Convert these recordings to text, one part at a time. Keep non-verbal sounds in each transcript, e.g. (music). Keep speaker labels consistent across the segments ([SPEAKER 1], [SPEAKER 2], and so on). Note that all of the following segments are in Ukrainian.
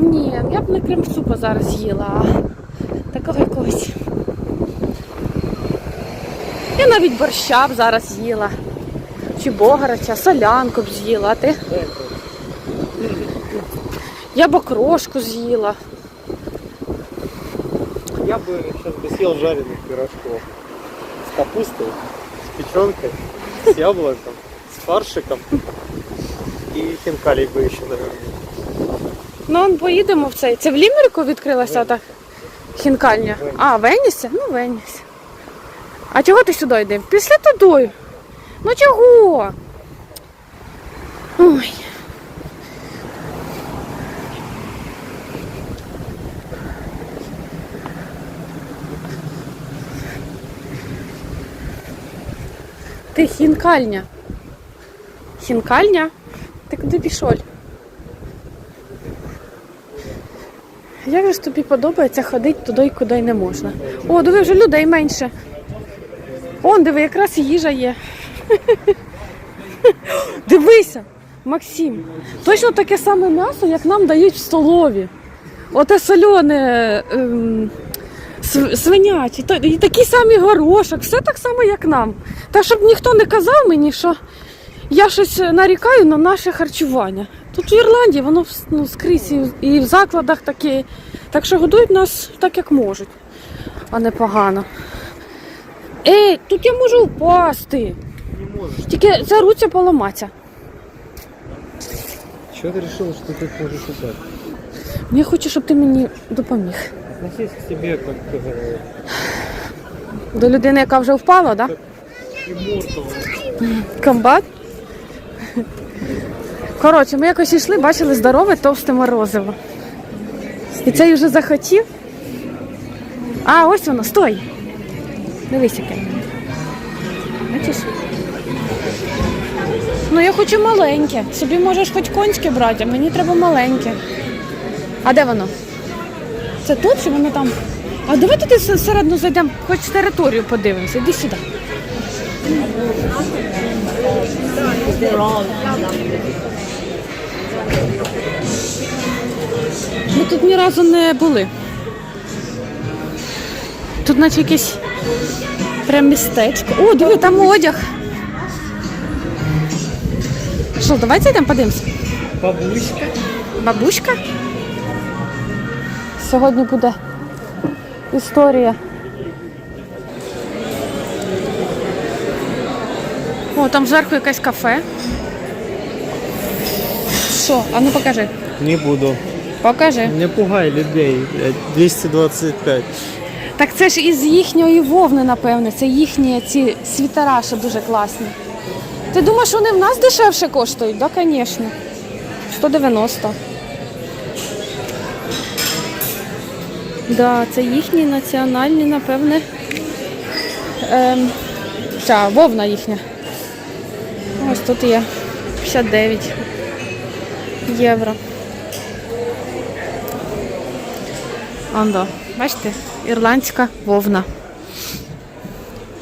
[SPEAKER 1] Ні, я б не крем-супа зараз їла, а такого якогось. Я навіть борща б зараз їла. Чи богарача, солянку б з'їла, а ти? Я б окрошку з'їла.
[SPEAKER 2] Я бы сейчас бы съел жареных пирожков. С капустой, с печенкой, с яблоком, с фаршиком. И хинкалей бы еще, наверное.
[SPEAKER 1] Ну, он поїдемо в цей. Це в Лімерику відкрилася та хінкальня? А, в Енісі? Ну, в Енісі. А чого ти сюди йдеш? Після туди. Ну чого? Ой. Ти хінкальня. Хінкальня? Ти куди пішов? Як же ж тобі подобається ходити туди, куди не можна? О, диви, вже людей менше. Он, диви, якраз і їжа є. (laughs) Дивися, Максим, точно таке саме м'ясо, як нам дають в столові. Оте солене ем, св- свиняче, та- і такий самий горошок, все так само, як нам. Та щоб ніхто не казав мені, що я щось нарікаю на наше харчування. Тут в Ірландії воно вс- ну, скрізь і, і в закладах таке. Так що годують нас так, як можуть, а не погано. Ей, тут я можу впасти.
[SPEAKER 2] Не можешь.
[SPEAKER 1] Тільки ця руця поламаться.
[SPEAKER 2] Чего ты решила, что ты можешь упасть?
[SPEAKER 1] Я хочу, щоб ти мені допоміг.
[SPEAKER 2] Относись к себе как к э,
[SPEAKER 1] До людини, яка вже впала, так?
[SPEAKER 2] имморталу.
[SPEAKER 1] Да? Комбат. Коротше, ми якось йшли, бачили здорове товсте морозиво. І цей вже захотів. А, ось воно, стой. Дивись, яке. Бачиш? Ну, я хочу маленьке. Собі можеш хоч конське брати, а мені треба маленьке. А де воно? Це тут чи воно там? А давай туди всередину зайдемо, хоч територію подивимося. Іди сюди. Ми тут ні разу не були. Тут наче якесь прям містечко. О, диви, там одяг. Що, давай зайдемо подивимося.
[SPEAKER 2] Бабушка.
[SPEAKER 1] Бабуська? Сьогодні буде історія. О, там зверху якесь кафе. Що? А ну покажи.
[SPEAKER 2] Не буду.
[SPEAKER 1] Покажи.
[SPEAKER 2] Не пугай людей. 225.
[SPEAKER 1] Так це ж із їхньої вовни, напевне. Це їхні ці світера, що дуже класні. Ти думаєш, вони в нас дешевше коштують? Так, да, звісно. 190. Да, це їхні національні, напевне. Ем, ця вовна їхня. Ось тут є 59 євро. Андо, бачите, ірландська вовна.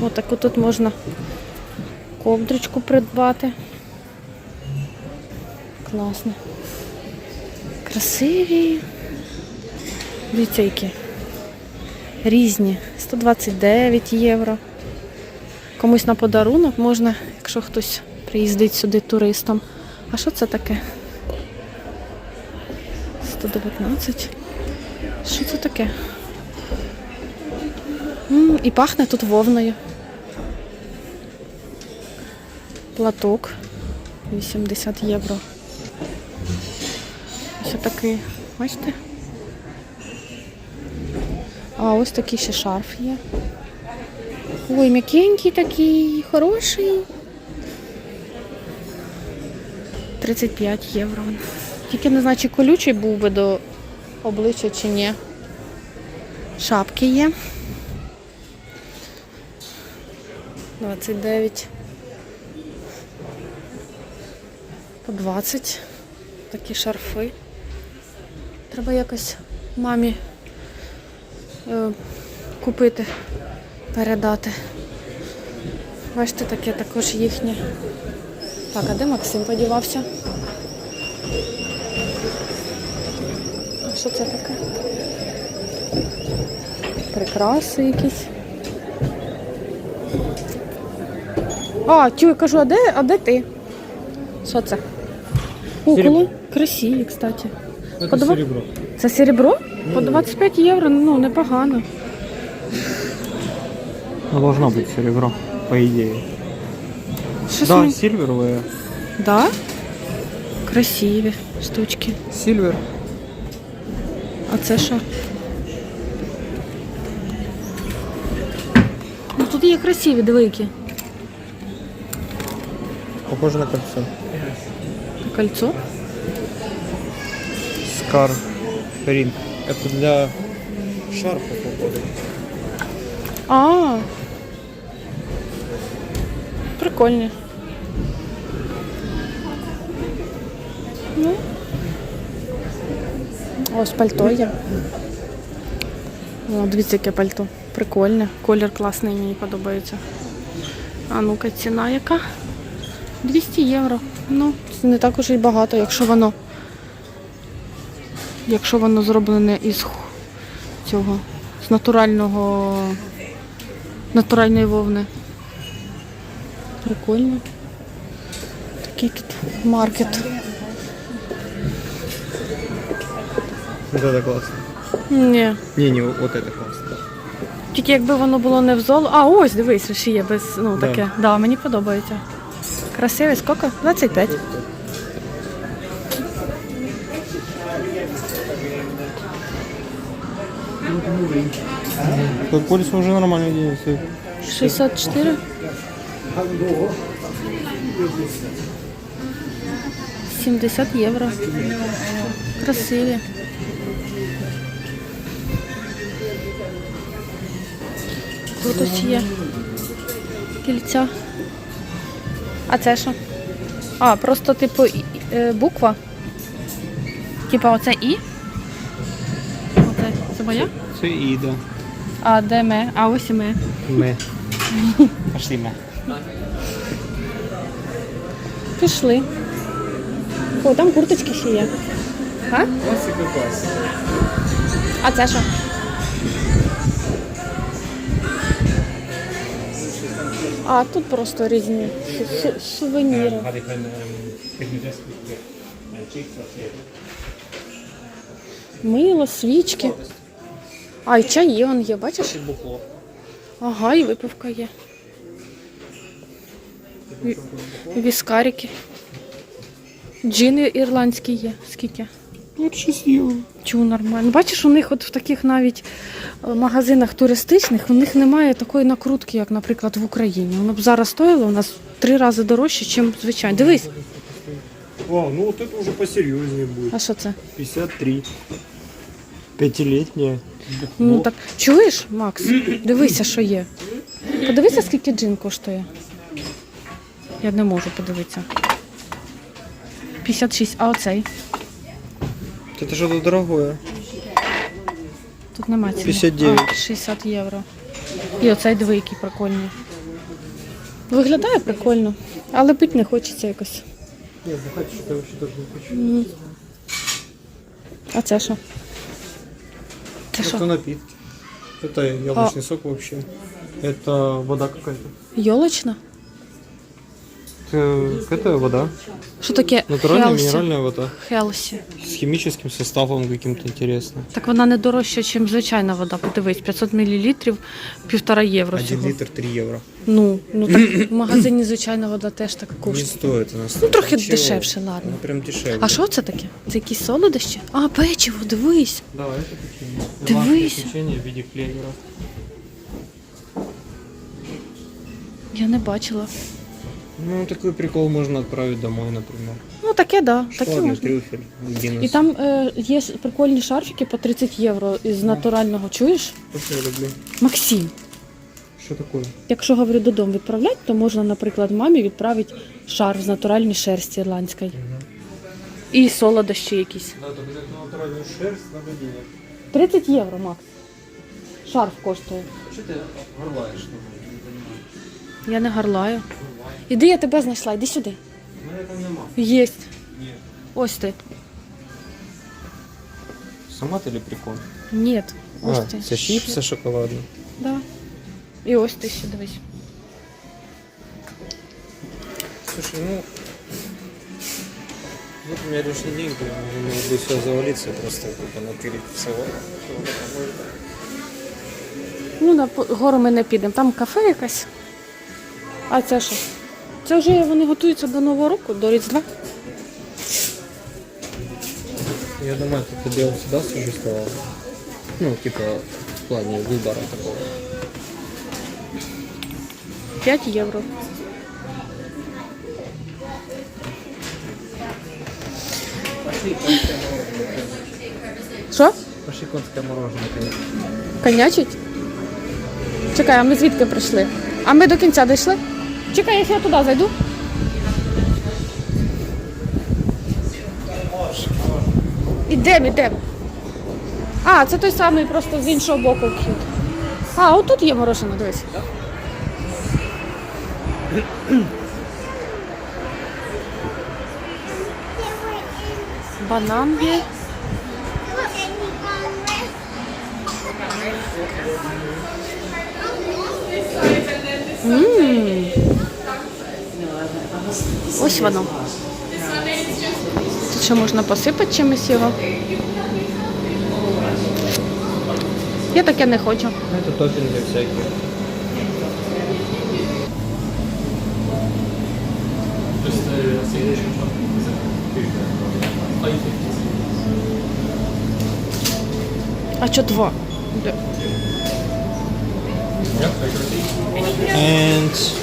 [SPEAKER 1] Отаку тут можна ковдрочку придбати. Класно. Красиві. Дивіться, які. Різні. 129 євро. Комусь на подарунок можна, якщо хтось приїздить сюди туристом. А що це таке? 119. Що це таке? М, і пахне тут вовною. Платок 80 євро. Ось такий, бачите? А ось такий ще шарф є. Ой, м'якенький такий, хороший. 35 євро. Тільки не знаю, чи колючий був би до обличчя чи ні. Шапки є. 29. По 20. Такі шарфи. Треба якось мамі е, купити, передати. Бачите, таке також їхнє. Так, а де Максим подівався? Що це таке? Прикраси якісь. А, тю, я кажу, а де, а де ти? Що це? О, коло красиві, кстати.
[SPEAKER 2] Это
[SPEAKER 1] Подава-
[SPEAKER 2] серебро.
[SPEAKER 1] Це серебро? По 25 євро, ну непогано.
[SPEAKER 2] Ну, должно быть серебро, по идее.
[SPEAKER 1] Щось
[SPEAKER 2] Да,
[SPEAKER 1] мені-
[SPEAKER 2] сильверовое.
[SPEAKER 1] Да? Красиві штучки.
[SPEAKER 2] Сильвер.
[SPEAKER 1] А це що? Ну тут є красиві, двійки.
[SPEAKER 2] Похоже на кольцо.
[SPEAKER 1] Кольцо.
[SPEAKER 2] Скар. Ринг. Это для шарфа, походу.
[SPEAKER 1] А. Прикольні. Ну. Ось пальто є. О, дивіться, яке пальто. Прикольне. Колір класний, мені подобається. А ну-ка, ціна яка? 200 євро. Ну, це не так уж і багато, якщо воно. Якщо воно зроблене із цього, з натурального натуральної вовни. Прикольно. Такий тут маркет.
[SPEAKER 2] Вот это классно.
[SPEAKER 1] Ні.
[SPEAKER 2] Не, не, вот это классно.
[SPEAKER 1] Тільки якби воно було не в золо. А, ось, дивись, ще є без, ну
[SPEAKER 2] Да.
[SPEAKER 1] таке. Да, мені подобається. Красивий, скільки? 25.
[SPEAKER 2] Такой полис уже нормально денется.
[SPEAKER 1] 64. Сімдесят євро. Красиві. Тут ось є кільця. А це що? А, просто типу е, буква. Типа оце І. Оце це моя?
[SPEAKER 2] Це і, да.
[SPEAKER 1] А де ми? А ось і ми.
[SPEAKER 2] Ми. (laughs) Пошли ми.
[SPEAKER 1] Пішли. О, там курточки ще є. А?
[SPEAKER 2] Классика классика.
[SPEAKER 1] А це що? А тут просто різні су- су- сувеніри. Мило, свічки. А, і чаї он є, бачиш? Ага, і випивка є. Ві- Віскарики. Джин ірландський є. Скільки?
[SPEAKER 2] 6 євро.
[SPEAKER 1] Чому нормально? Бачиш, у них от в таких навіть е, магазинах туристичних у них немає такої накрутки, як, наприклад, в Україні. Воно б зараз стоїло у нас в три рази дорожче, ніж звичайно. Дивись,
[SPEAKER 2] О, ну вот это уже посерьезнее будет.
[SPEAKER 1] а що це?
[SPEAKER 2] 53. Пятилетняя.
[SPEAKER 1] Ну так чуєш, Макс? Дивися, що є. Подивися, скільки джин коштує. Я не можу подивитися. 56, а оцей?
[SPEAKER 2] Это что-то дорогое.
[SPEAKER 1] Тут нема ціни.
[SPEAKER 2] 59.
[SPEAKER 1] А, 60 євро. І оцей двійки прикольний. Виглядає прикольно, але пити не хочеться якось.
[SPEAKER 2] Нет, бухать что-то вообще тоже не хочу.
[SPEAKER 1] А це що? Це
[SPEAKER 2] Это
[SPEAKER 1] що?
[SPEAKER 2] напитки. Это яблочный сок вообще. Это вода какая-то.
[SPEAKER 1] Йолочна?
[SPEAKER 2] Это, это вода.
[SPEAKER 1] Що таке
[SPEAKER 2] Натуральная
[SPEAKER 1] Хелсі?
[SPEAKER 2] минеральная вода.
[SPEAKER 1] Хелсі.
[SPEAKER 2] С химическим составом каким-то интересным.
[SPEAKER 1] Так вона не дорожча, ніж звичайна вода. Подивись, 500 мл, півтора євро.
[SPEAKER 2] Один
[SPEAKER 1] всього.
[SPEAKER 2] литр 3 евро.
[SPEAKER 1] Ну, ну так в магазині звичайна вода теж так
[SPEAKER 2] Не
[SPEAKER 1] коштує.
[SPEAKER 2] стоит она.
[SPEAKER 1] Ну, трохи
[SPEAKER 2] Ничего.
[SPEAKER 1] дешевше, ладно.
[SPEAKER 2] Ну, прям дешевле.
[SPEAKER 1] А що це таке? Це якісь солодощі? А, печиво, дивись.
[SPEAKER 2] Да, это печенье.
[SPEAKER 1] Ты
[SPEAKER 2] Домашнее
[SPEAKER 1] выйся.
[SPEAKER 2] печенье в виде клевера.
[SPEAKER 1] Я не бачила.
[SPEAKER 2] Ну, такой прикол можно отправить домой, например.
[SPEAKER 1] Ну таке, да. Таке
[SPEAKER 2] Шкварный
[SPEAKER 1] можна.
[SPEAKER 2] трюфель. Гиннес.
[SPEAKER 1] І там е, є ж прикольні шарфики по 30 євро із натурального. Чуєш?
[SPEAKER 2] То, что я люблю.
[SPEAKER 1] Максим,
[SPEAKER 2] Что такое?
[SPEAKER 1] якщо говорю додому відправляти, то можна, наприклад, мамі відправити шарф з натуральної шерсті ірландської. І солодощі якісь.
[SPEAKER 2] Да, только это натуральную шерсть надо денег.
[SPEAKER 1] 30 євро, Макс. Шарф коштує.
[SPEAKER 2] Что ты горлаешь? Не понимаю.
[SPEAKER 1] Я не гарлаю. Іди, я тебе знайшла, іди сюди.
[SPEAKER 2] У меня там нема.
[SPEAKER 1] Єсть.
[SPEAKER 2] Нет.
[SPEAKER 1] Ось ти.
[SPEAKER 2] Сама или прикол?
[SPEAKER 1] Ні. Ось
[SPEAKER 2] А,
[SPEAKER 1] це.
[SPEAKER 2] це чіпси шоколадні.
[SPEAKER 1] Да. І ось ти ще дивись.
[SPEAKER 2] Слушай, ну... Вот у меня лишние деньги, я могу бы все завалиться, просто как бы натырить всего.
[SPEAKER 1] Ну, на по- гору ми не підемо. Там кафе якесь. А це що? Це вже вони готуються до Нового року, до Різдва.
[SPEAKER 2] Я думаю, бы я всегда существовал. Ну, типа, в плане выбора такого.
[SPEAKER 1] 5 євро. Що?
[SPEAKER 2] Пошли конское мороженое, конечно.
[SPEAKER 1] Конячить? Чекай, а ми звідки прийшли? А ми до кінця дійшли? Чекай, я туди зайду. Ідемо, ідемо. А, це той самий, просто з іншого боку вхід. А, отут є морожене, дивись. Банан є. Ммм. Ось воно. Тут ще можна посипати чимось його. Я таке не хочу.
[SPEAKER 2] Это топпинги всякие.
[SPEAKER 1] А що два?
[SPEAKER 2] And